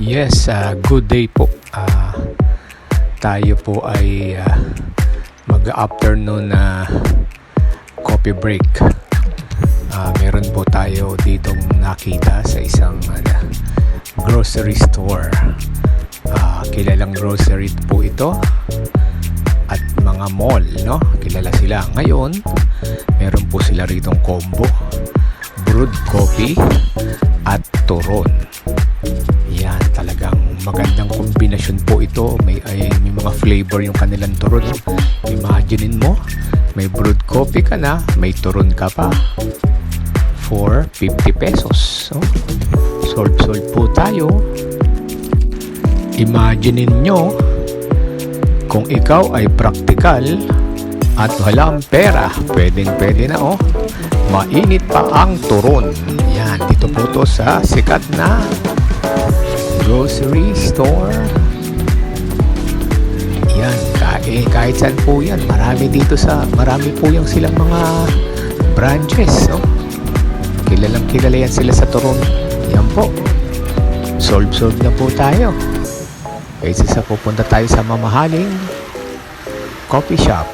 Yes, ah, good day po. Ah, tayo po ay ah, mag-afternoon na coffee break. Ah, meron po tayo ditong nakita sa isang ano, grocery store. Ah, kilalang grocery po ito at mga mall, no? Kilala sila. Ngayon, meron po sila ritong combo. Brewed coffee at turon. Yan, magandang kombinasyon po ito. May, ay, may mga flavor yung kanilang turon. Imaginein mo, may brewed coffee ka na, may turon ka pa for 50 pesos. So, sold po tayo. Imaginein nyo kung ikaw ay praktikal at walang pera, pwedeng pwede na oh. Mainit pa ang turon. Yan, dito po to sa sikat na grocery store. Yan, kahit, kahit saan po yan. Marami dito sa, marami po yung silang mga branches. No? Kilalang kilala yan sila sa turon. Yan po. Solve-solve na po tayo. Kaysa sa pupunta tayo sa mamahaling coffee shop.